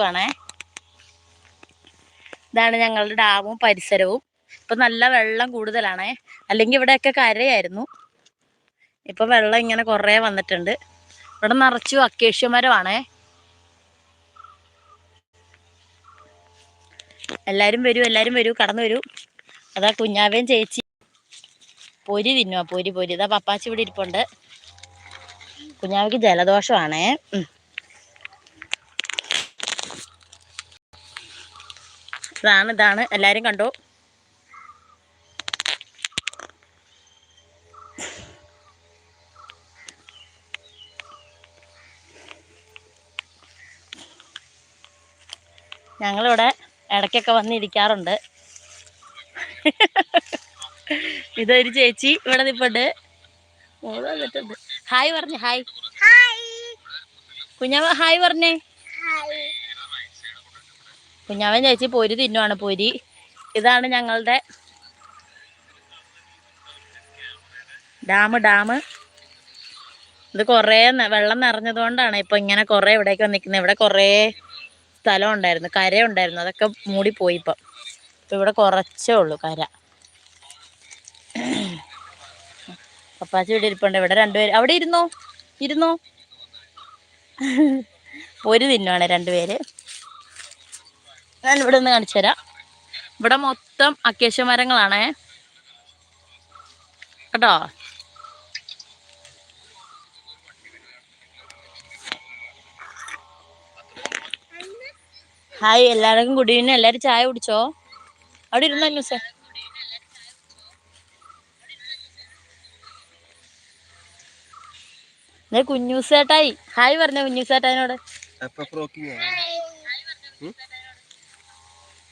നിൽക്കുവാണേ ഇതാണ് ഞങ്ങളുടെ ഡാമും പരിസരവും. ഇപ്പൊ നല്ല വെള്ളം കൂടുതലാണേ. അല്ലെങ്കിൽ ഇവിടെയൊക്കെ കരയായിരുന്നു. ഇപ്പൊ വെള്ളം ഇങ്ങനെ കുറേ വന്നിട്ടുണ്ട്. ഇവിടെ നിറച്ചു അക്കേഷ്യ മരമാണേ എല്ലാരും വരൂ എല്ലാരും വരൂ കടന്നു വരൂ. അതാ കുഞ്ഞാവേം ചേച്ചി. പൊരി തിന്നുവാ പൊരി പൊരി. ഇതാ പപ്പാച്ചി ഇവിടെ ഇരിപ്പുണ്ട്. കുഞ്ഞാവയ്ക്ക് ജലദോഷമാണേ. ഇതാണ് ഇതാണ്. എല്ലാവരും കണ്ടു? ഞങ്ങളിവിടെ ഇടയ്ക്കൊക്കെ വന്നിരിക്കാറുണ്ട് ഇതൊരു ചേച്ചി ഇവിടെ നിപ്പുണ്ട്. മോൾ വന്നിട്ടുണ്ട്. ഹായ് പറഞ്ഞു ഹായ്. കുഞ്ഞാവ ഹായ് പറഞ്ഞേ. കുഞ്ഞാവൻ ചേച്ചി പൊരി തിന്നുവാണ് പൊരി. ഇതാണ് ഞങ്ങളുടെ ഡാം ഡാം ഇത് കുറേ വെള്ളം നിറഞ്ഞതുകൊണ്ടാണ് ഇപ്പൊ ഇങ്ങനെ കുറേ ഇവിടേക്ക് വന്നിരിക്കുന്നത് ഇവിടെ കുറേ സ്ഥലം ഉണ്ടായിരുന്നു കര ഉണ്ടായിരുന്നു അതൊക്കെ മൂടിപ്പോയി ഇപ്പം. ഇപ്പൊ ഇവിടെ കുറച്ചേ ഉള്ളൂ കര. പപ്പാച്ചി ഇവിടെ ഇരിപ്പുണ്ട്. ഇവിടെ രണ്ടുപേര്. അവിടെ ഇരുന്നോ? ഇരുന്നോ? ഒരു തിന്നുവാണ് രണ്ടുപേര്. ഞാൻ ഇവിടെ നിന്ന് കാണിച്ചു തരാം. ഇവിടെ മൊത്തം അക്കേഷ്യ മരങ്ങളാണേ. കേട്ടോ? ഹായ് എല്ലാവർക്കും ഗുഡ് ഈവനിങ്. എല്ലാവരും ചായ കുടിച്ചോ? അവിടെ ഇരുന്നോ ന്യൂസ്? കുഞ്ഞൂസേട്ടായി. ഹായ് പറഞ്ഞ കുഞ്ഞൂസേട്ടായിനോട്.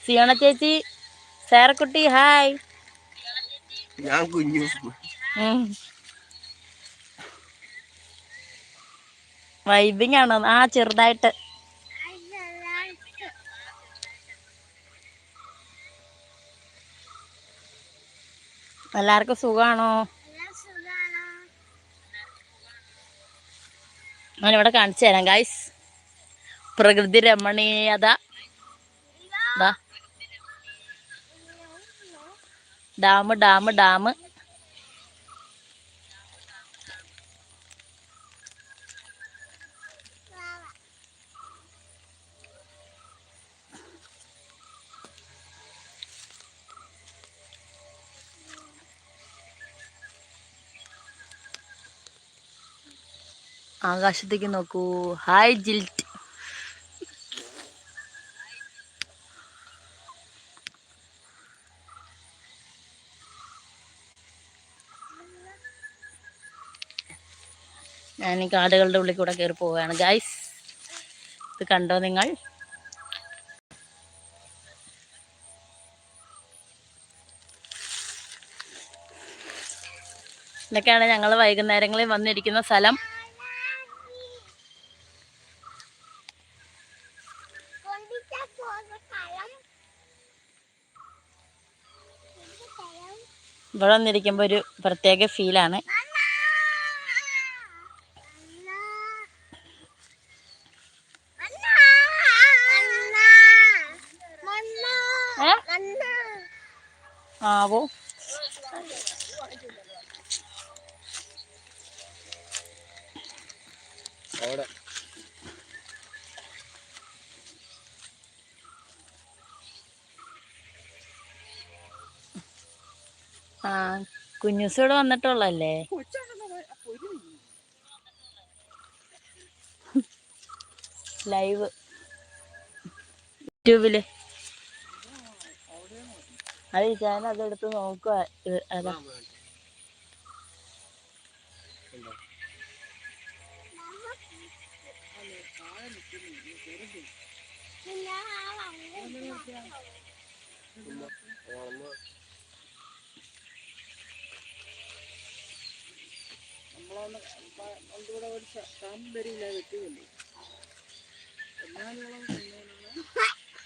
സിയോണ ചേച്ചി സാറക്കുട്ടി ഹായ്. ഞാൻ കുഞ്ഞു. വൈബിങ് ആണോ. ആ ചെറുതായിട്ട്. എല്ലാവർക്കും സുഖമാണോ ഞാനിവിടെ കാണിച്ചു തരാം ഗായ്സ് പ്രകൃതി രമണീയത. ദാ. ഡാം ഡാം ഡാം ആകാശത്തേക്ക് നോക്കൂ ഹായ് ജിൽറ്റ് ഞാൻ ഈ കാടുകളുടെ ഉള്ളിൽ കൂടെ കയറി പോവുകയാണ്. ഗൈസ് ഇത് കണ്ടോ നിങ്ങൾ? ഇതൊക്കെയാണ് ഞങ്ങൾ വൈകുന്നേരങ്ങളിൽ വന്നിരിക്കുന്ന സ്ഥലം. ഇവിടെ വന്നിരിക്കുമ്പോൾ ഒരു പ്രത്യേക ഫീലാണ് ഏ? ആവോ അവിടെ. ആ കുഞ്ഞുസ് ഇവിടെ വന്നിട്ടുള്ളല്ലേ? ലൈവ്. യൂട്യൂബിൽ. അതെ ഞാൻ അതെടുത്ത് നോക്കുക അല്ല നമ്മളൊന്ന് ഒന്നുകൂടെ ഒരു സാമ്പരിയില്ലാതെ വെട്ടിയല്ലേ എന്നാലും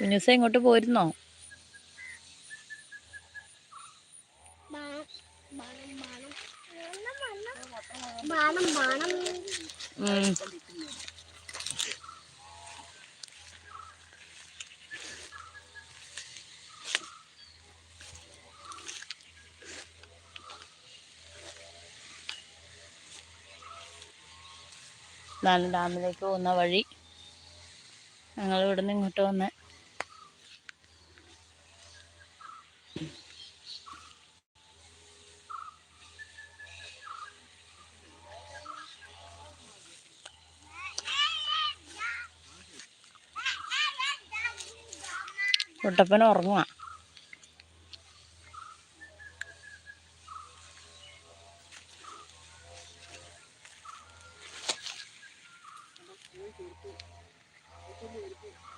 ബാണം ഇങ്ങോട്ട് പോരുന്നോ ഇതാണ് ഡാമിലേക്ക് പോകുന്ന വഴി ഞങ്ങൾ ഇവിടുന്ന് ഇങ്ങോട്ട് വന്ന് കുട്ടപ്പൻ ഉറങ്ങുക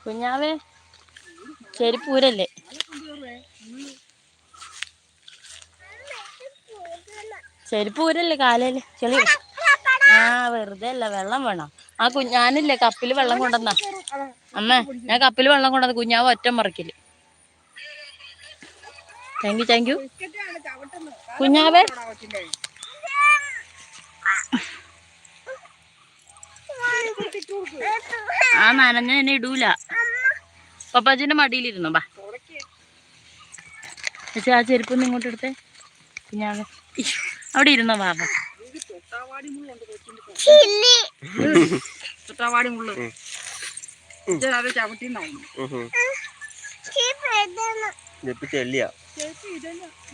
കുഞ്ഞാവേ ചെരിപ്പൂരല്ലേ? ചെരിപ്പൂരല്ലേ കാലയിൽ ചെളി ആ വെറുതെ അല്ല വെള്ളം വേണം. ആ കുഞ്ഞാനില്ലേ കപ്പിൽ വെള്ളം കൊണ്ടുവന്ന. അമ്മ ഞാൻ കപ്പിൽ വെള്ളം കൊണ്ടത് കുഞ്ഞാവ് ഒറ്റ മറക്കില്ല താങ്ക് യു താങ്ക് യു കുഞ്ഞാവേ. ആ നനഞ്ഞ എന്നെ ഇടൂല. പപ്പാജിന്റെ മടിയിലിരുന്നു ബാ. പക്ഷെ ആ ചെരുപ്പ് ഒന്ന് ഇങ്ങോട്ട് എടുത്തേ. കുഞ്ഞാവേ. അവിടെ ഇരുന്നോ ബാബ ചുട്ടാവാടി മുള്ളു അത് ചവിട്ടി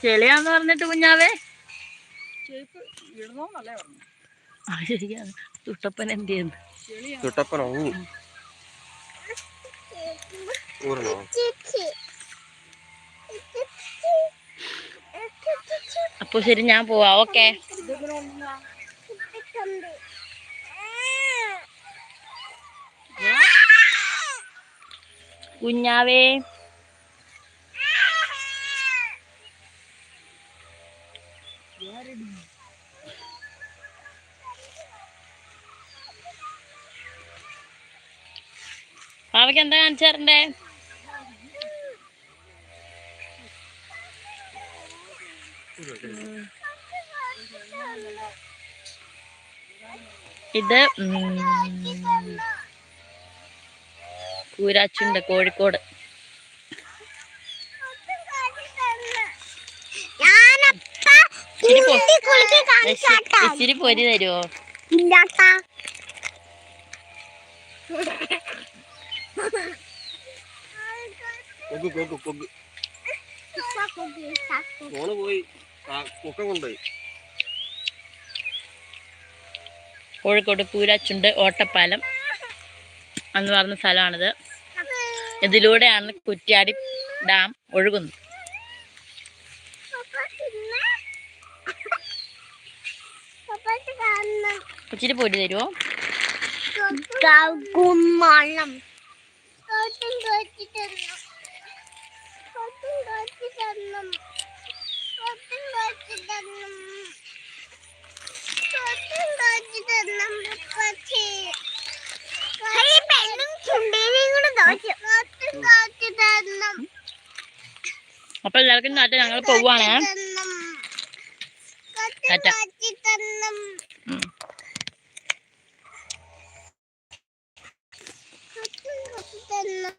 ചെളിയാന്ന് പറഞ്ഞിട്ട് കുഞ്ഞാവേ. ശരിയാണ്. തുട്ടപ്പൻ എന്ത് ചെയ്യുന്നു? ഊരണോ അപ്പൊ ശരി ഞാൻ പോവാ. ഓക്കെ. കുഞ്ഞാവേ. പാവയ്ക്ക് എന്താ കാണിച്ചു തരണ്ടേ? ഇത് കൂരാച്ചുണ്ട് കോഴിക്കോട്. ഇച്ചിരി പൊരി തരുമോ ഇല്ലാട്ടാ. കൊക്ക് കൊക്ക് കൊക്ക്. ഫോണ് പോയി ആ കൊക്ക കൊണ്ടുപോയി. കോഴിക്കോട് പൂരാച്ചുണ്ട് ഓട്ടപ്പാലം. എന്ന് പറഞ്ഞ സ്ഥലമാണിത്. ഇതിലൂടെയാണ് കുറ്റ്യാടി ഡാം ഒഴുകുന്നത്. ഇച്ചിരി പൊടി തരുമോ മണം തോട്ടും അപ്പൊ എല്ലാവർക്കും നാട്ട ഞങ്ങൾ പോവാണ്. തന്നെ.